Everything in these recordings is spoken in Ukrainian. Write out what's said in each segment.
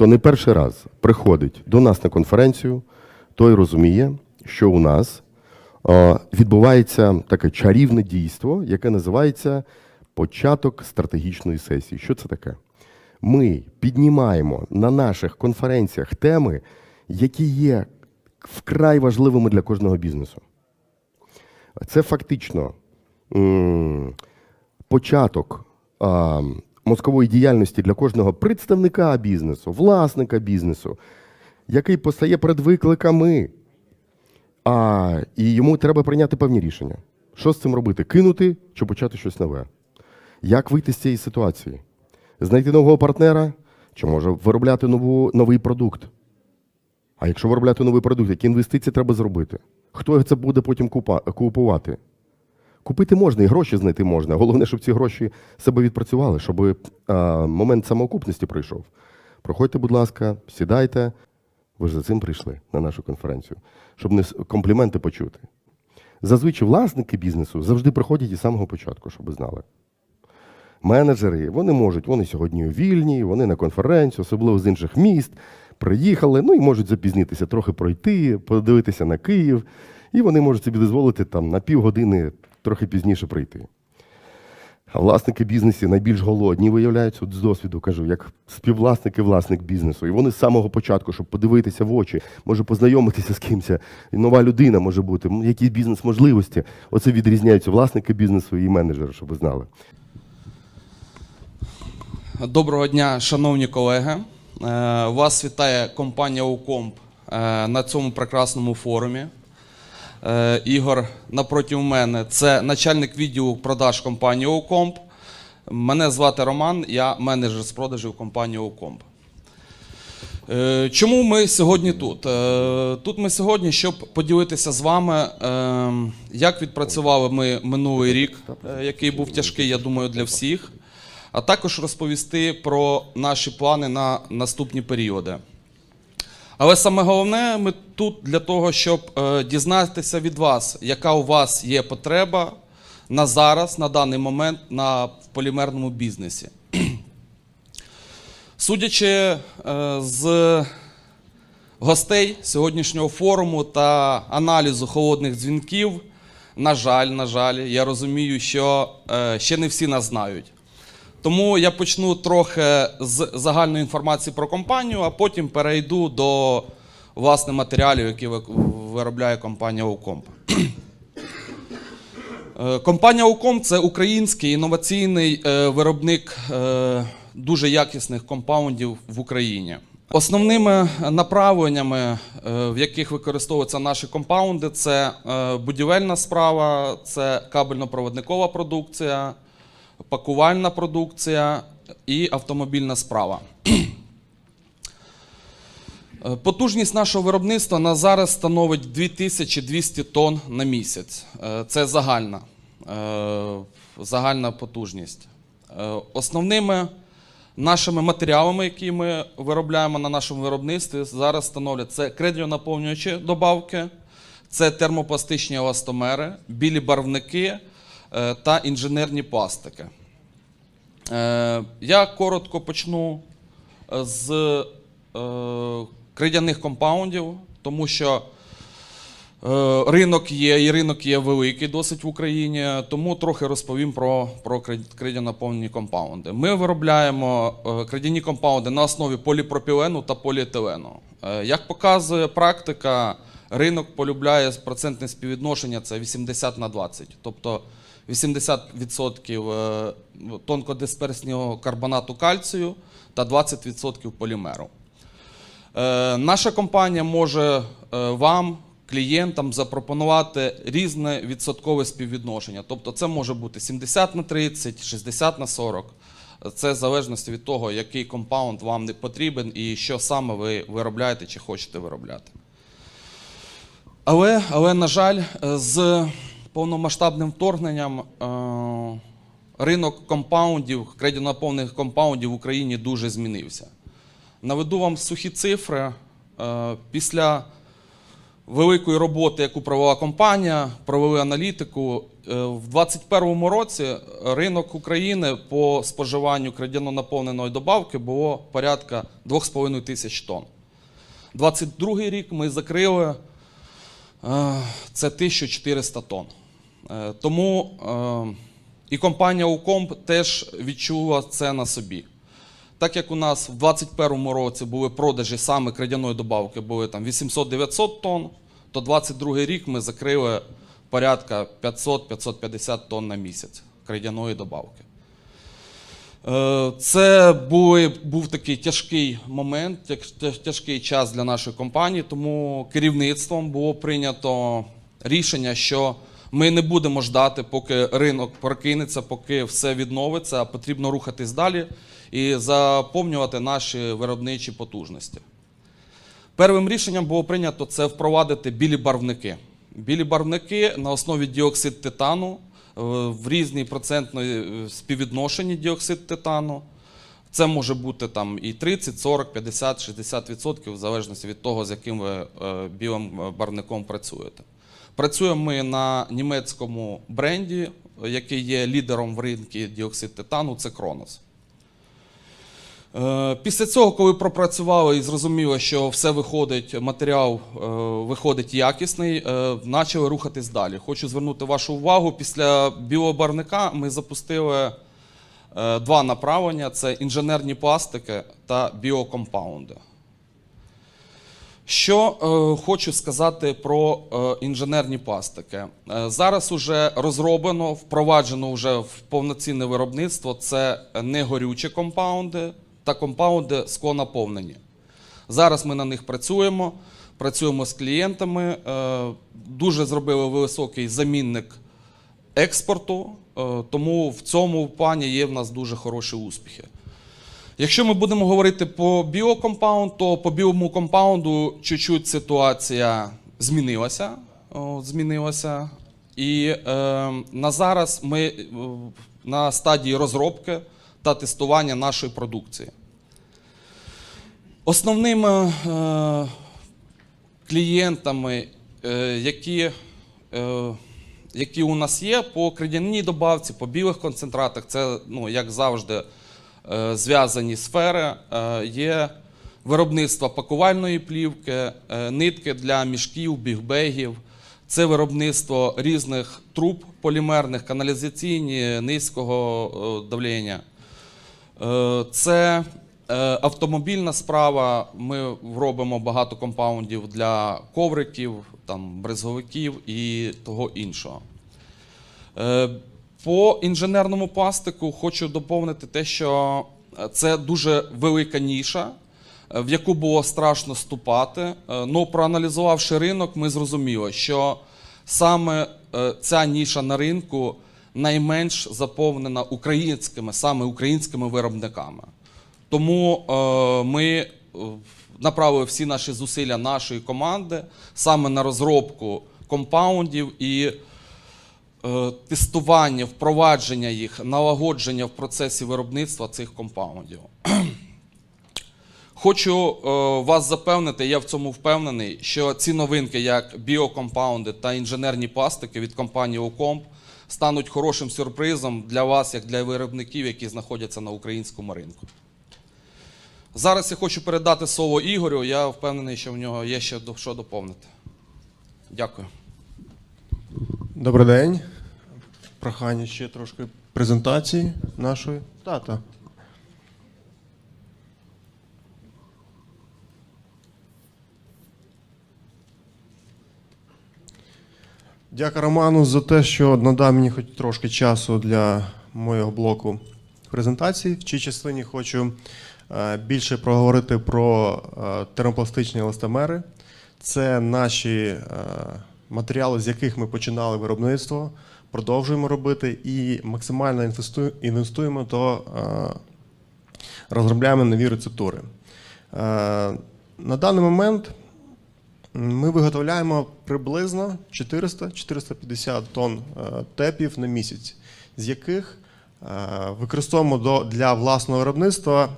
хто не перший раз приходить до нас на конференцію, той розуміє, що у нас відбувається таке чарівне дійство, яке називається початок стратегічної сесії. Що це таке? Ми піднімаємо на наших конференціях теми, які є вкрай важливими для кожного бізнесу. Це фактично початок мозкової діяльності для кожного представника бізнесу, власника бізнесу, який постає перед викликами, а, і йому треба прийняти певні рішення. Що з цим робити? Кинути чи почати щось нове? Як вийти з цієї ситуації? Знайти нового партнера, чи може виробляти нову, новий продукт? А якщо виробляти новий продукт, які інвестиції треба зробити? Хто це буде потім купувати? Купити можна і гроші знайти можна. Головне, щоб ці гроші себе відпрацювали, щоб а, момент самоокупності прийшов. Проходьте, будь ласка, сідайте. Ви ж за цим прийшли на нашу конференцію, щоб не компліменти почути. Зазвичай власники бізнесу завжди приходять із самого початку, щоб ви знали. Менеджери, вони можуть, вони сьогодні вільні, вони на конференцію, особливо з інших міст, приїхали, ну і можуть запізнитися, трохи пройти, подивитися на Київ, і вони можуть собі дозволити там на півгодини трохи пізніше прийти. Власники бізнесу найбільш голодні виявляються, от з досвіду кажу, як співвласник і власник бізнесу. І вони з самого початку, щоб подивитися в очі, може познайомитися з кимось, нова людина може бути, якісь бізнес-можливості. Оце відрізняються власники бізнесу і менеджери, щоб ви знали. Доброго дня, шановні колеги. Е, Вас вітає компанія Укомп е, на цьому прекрасному форумі. Е, Ігор напроти мене це начальник відділу продаж компанії Укомп. Мене звати Роман, я менеджер з продажів компанії Укомп. Е, Чому ми сьогодні тут? Е, Тут ми сьогодні, щоб поділитися з вами, як відпрацювали ми минулий рік, який був тяжкий, я думаю, для всіх, а також розповісти про наші плани на наступні періоди. Але саме головне, ми тут для того, щоб е, дізнатися від вас, яка у вас є потреба на зараз, на даний момент на полімерному бізнесі. Судячи е, з гостей сьогоднішнього форуму та аналізу холодних дзвінків, на жаль, на жаль, я розумію, що е, ще не всі нас знають. Тому я почну трохи з загальної інформації про компанію, а потім перейду до власне матеріалів, які виробляє компанія Укомп. Е, Компанія Уком це український інноваційний е, виробник е, дуже якісних компаундів в Україні. Основними направленнями, в яких використовуються наші компаунди, це будівельна справа, це кабельно-проводникова продукція, пакувальна продукція і автомобільна справа. Е, Потужність нашого виробництва на зараз становить 2200 тонн на місяць. Е, Це загальна, е, загальна потужність. Основними нашими матеріалами, які ми виробляємо на нашому виробництві, зараз становлять це кредіонаповнювачі добавки, це термопластичні еластомери, білі барвники та інженерні пластики. Е, Я коротко почну е, з е, кридяних компаундів, тому що е, ринок є, і ринок є великий досить в Україні, тому трохи розповім про, про крид- компаунди. Ми виробляємо е, кридяні компаунди на основі поліпропілену та поліетилену. Е, Як показує практика, ринок полюбляє процентне співвідношення це 80 на 20. Тобто 80% е, тонкодисперсного карбонату кальцію та 20% полімеру. Е, Наша компанія може е, вам, клієнтам, запропонувати різне відсоткове співвідношення. Тобто це може бути 70 на 30, 60 на 40. Це в залежності від того, який компаунд вам не потрібен і що саме ви виробляєте чи хочете виробляти. Але, але на жаль, з повномасштабним вторгненням е, ринок компаундів, кредитонаповнених компаундів в Україні дуже змінився. Наведу вам сухі цифри. Е, Після великої роботи, яку провела компанія, провели аналітику. Е, В 2021 році ринок України по споживанню крадяно наповненої добавки було порядка 2,5 тисяч тонн. 22 рік ми закрили це 1400 тонн. Е, Тому е, і компанія Укомп теж відчула це на собі. Так як у нас в 2021 році були продажі саме крадяної добавки, були там 800-900 тонн, то 22 рік ми закрили порядка 500-550 тонн на місяць крадяної добавки. Е, Це були, був такий тяжкий момент, тяж- тяж- тяжкий час для нашої компанії, тому керівництвом було прийнято рішення, що ми не будемо ждати, поки ринок прокинеться, поки все відновиться, а потрібно рухатись далі і заповнювати наші виробничі потужності. Первим рішенням було прийнято це впровадити білі барвники. Білі барвники на основі діоксид титану е, в різній процентної е, співвідношенні діоксид титану. Це може бути там і 30, 40, 50, 60 відсотків, в залежності від того, з яким ви е, білим барвником працюєте. Працюємо ми на німецькому бренді, який є лідером в ринку діоксид титану, це Кронос. Е, Після цього, коли пропрацювали і зрозуміло, що все виходить, матеріал е, виходить якісний, е, почали рухатись далі. Хочу звернути вашу увагу. Після біобарника ми запустили два направлення: це інженерні пластики та біокомпаунди. Що е, хочу сказати про е, інженерні пластики. Е, зараз уже розроблено, впроваджено вже в повноцінне виробництво. Це негорючі компаунди та компаунди склонаповнені. Зараз ми на них працюємо, працюємо з клієнтами. Е, дуже зробили високий замінник експорту, е, тому в цьому плані є в нас дуже хороші успіхи. Якщо ми будемо говорити по біокомпаунд, то по біокомпаунду чуть-чуть ситуація змінилася. О, змінилася. І е, на зараз ми е, на стадії розробки та тестування нашої продукції. Основними е, клієнтами, е, які, е, які у нас є по кредяній добавці, по білих концентратах, це, ну, як завжди, зв'язані сфери. Е, Є виробництво пакувальної плівки, е, нитки для мішків, бігбегів. Це виробництво різних труб полімерних, каналізаційні, низького е, давлення. Е, Це е, автомобільна справа. Ми робимо багато компаундів для ковриків, там, брезговиків і того іншого. Е, По інженерному пластику хочу доповнити те, що е, це дуже велика ніша, е, в яку було страшно ступати. Ну, проаналізувавши ринок, ми зрозуміли, що саме е, ця ніша на ринку найменш заповнена українськими, саме українськими виробниками. Тому е, ми е, направили всі наші зусилля нашої команди саме на розробку компаундів і е, тестування, впровадження їх, налагодження в процесі виробництва цих компаундів. Хочу е, вас запевнити, я в цьому впевнений, що ці новинки, як біокомпаунди та інженерні пластики від компанії Окомп, стануть хорошим сюрпризом для вас, як для виробників, які знаходяться на українському ринку. Зараз я хочу передати слово Ігорю. Я впевнений, що в нього є ще що доповнити. Дякую. Добрий день. Прохання ще трошки презентації нашої. Тата. Дякую Роману за те, що надав мені хоч трошки часу для моєго блоку презентації. В цій частині хочу е, більше проговорити про е, термопластичні еластомери. Це наші е, матеріали, з яких ми починали виробництво, продовжуємо робити і максимально інвесту- інвестуємо, то е, розробляємо нові рецептури. Е, На даний момент ми виготовляємо приблизно 400-450 тонн е, тепів на місяць, з яких використовуємо для власного виробництва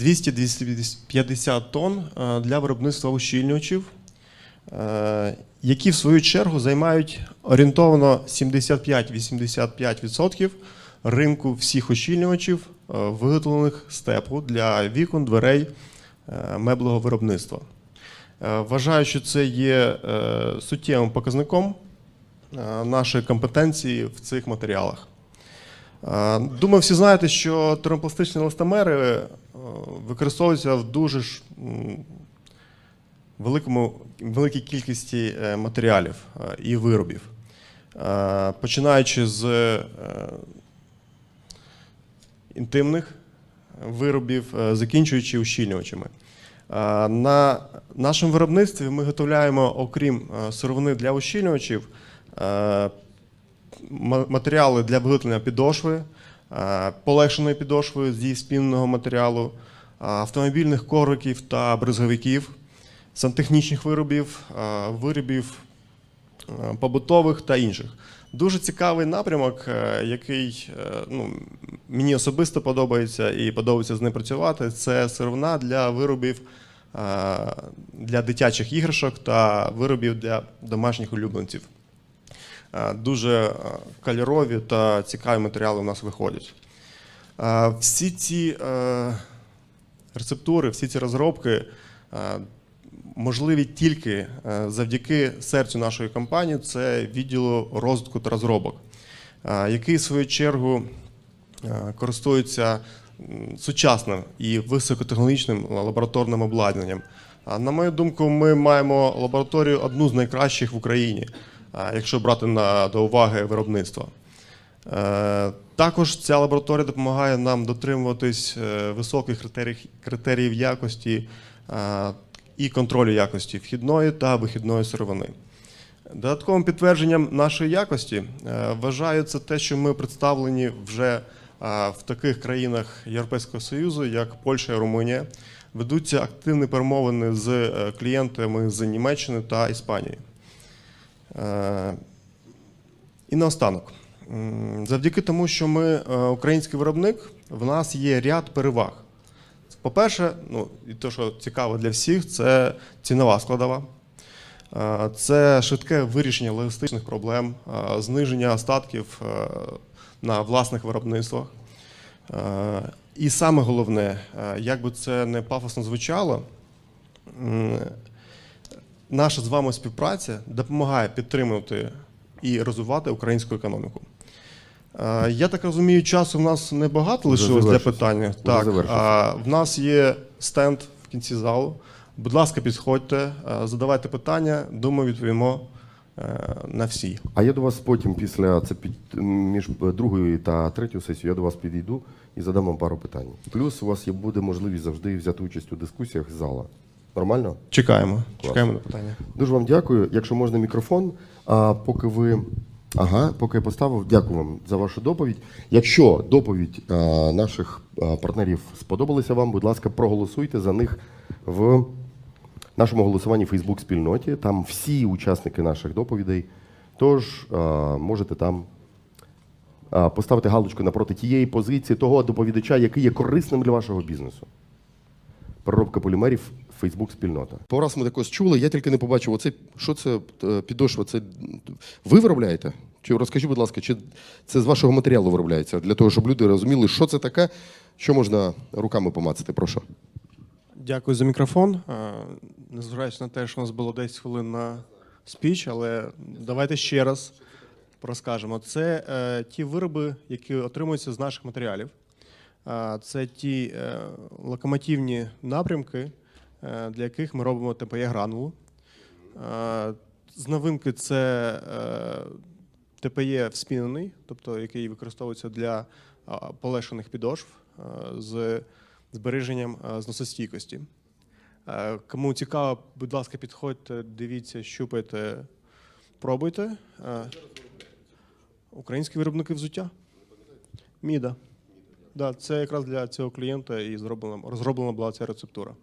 200-250 тонн для виробництва ущільнювачів які в свою чергу займають орієнтовно 75-85% ринку всіх ощільнювачів, е, виготовлених з теплу для вікон, дверей, е, меблевого виробництва. Е, Вважаю, що це є е, суттєвим показником е, нашої компетенції в цих матеріалах. Е, Думаю, всі знаєте, що термопластичні еластомери е, використовуються в дуже великому, великій кількості е, матеріалів е, і виробів. Е, Починаючи з інтимних виробів, закінчуючи ущільнювачами. На нашому виробництві ми виготовляємо, окрім сировини для ущільнювачів, матеріали для виготовлення підошви, полегшеної підошви зі спінного матеріалу, автомобільних ковриків та бризговиків, сантехнічних виробів, е, виробів е, побутових та інших. Дуже цікавий напрямок, е, який ну, мені особисто подобається і подобається з ним працювати. Це сировина для виробів для дитячих іграшок та виробів для домашніх улюбленців. Дуже кольорові та цікаві матеріали у нас виходять. Всі ці рецептури, всі ці розробки можливі тільки е, завдяки серцю нашої компанії, це відділу розвитку та розробок, е, який в свою чергу е, користується сучасним і високотехнологічним лабораторним обладнанням. На мою думку, ми маємо лабораторію одну з найкращих в Україні, якщо брати на, до уваги виробництва. Е, Також ця лабораторія допомагає нам дотримуватись високих критерій, критеріїв якості і контролю якості вхідної та вихідної сировини. Додатковим підтвердженням нашої якості е, вважаю це те, що ми представлені вже е, в таких країнах Європейського Союзу, як Польща і Румунія. Ведуться активні перемовини з е, клієнтами з Німеччини та Іспанії. І наостанок. Завдяки тому, що ми український виробник, в нас є ряд переваг. По-перше, ну, і те, що цікаво для всіх, це цінова складова. Е, Це швидке вирішення логістичних проблем, е, зниження остатків е, на власних виробництвах. І саме головне, як би це не пафосно звучало, наша з вами співпраця допомагає підтримувати і розвивати українську економіку. Е, Я так розумію, часу в нас небагато лишилось для питання. Так, а, в нас є стенд в кінці залу. Будь ласка, підходьте, е, задавайте питання. Думаю, відповімо е, на всі. А я до вас потім, після це під між другою та третьою сесією, я до вас підійду і задам вам пару питань. Плюс у вас є буде можливість завжди взяти участь у дискусіях з зала. Нормально? Чекаємо. Чекаємо на питання. Дуже вам дякую. Якщо можна мікрофон, а поки ви. Ага, поки я поставив, дякую вам за вашу доповідь. Якщо доповідь а, наших а, партнерів сподобалася вам, будь ласка, проголосуйте за них в нашому голосуванні Фейсбук спільноті. Там всі учасники наших доповідей. Тож а, можете там а, поставити галочку напроти тієї позиції того доповідача, який є корисним для вашого бізнесу. Переробка полімерів, Фейсбук спільнота. По раз ми також чули, я тільки не побачив, оце, що це е, підошва, це ви виробляєте? Чи розкажіть, будь ласка, чи це з вашого матеріалу виробляється? Для того, щоб люди розуміли, що це таке, що можна руками помацати, прошу. Дякую за мікрофон. Е, Незважаючи на те, що у нас було 10 хвилин на спіч, але давайте ще раз розкажемо. Це е, ті вироби, які отримуються з наших матеріалів. Е, це ті е, локомотивні напрямки, для яких ми робимо ТПЄ гранулу. Е, з новинки це е, ТПЄ вспінений, тобто який використовується для а, полегшених підошв е, з збереженням е, зносостійкості. Е, Кому цікаво, будь ласка, підходьте, дивіться, щупайте, пробуйте. Е, Українські виробники взуття. Міда. Да, це якраз для цього клієнта і зроблена, розроблена була ця рецептура.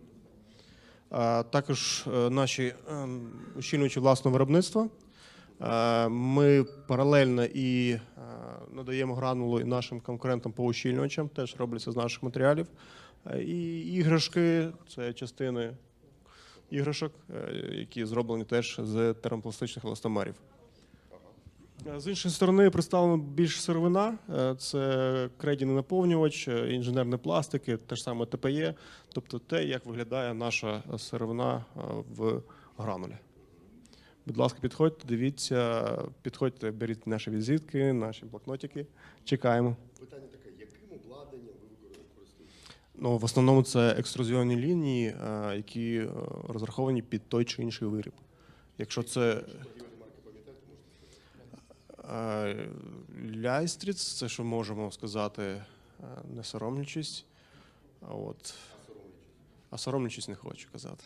Також е, наші ем, ущільнювачі власного виробництва. Е, Ми паралельно і е, надаємо гранулу і нашим конкурентам по ущільнювачам, теж робляться з наших матеріалів. І іграшки це частини іграшок, які зроблені теж з термопластичних еластомерів. Е, З іншої сторони, представлена більш сировина, Е, це кредійний наповнювач, е, інженерні пластики, те ж саме ТПЄ, тобто те, як виглядає наша сировина в гранулі. Будь ласка, підходьте, дивіться, підходьте, беріть наші візитки, наші блокнотики. Чекаємо. Питання таке: яким обладнанням ви користуєтеся? Ну, в основному це екструзіонні лінії, які розраховані під той чи інший виріб. Якщо це ляйстріц, це що можемо сказати, е, не соромлячись. А от а соромлячись не хочу казати.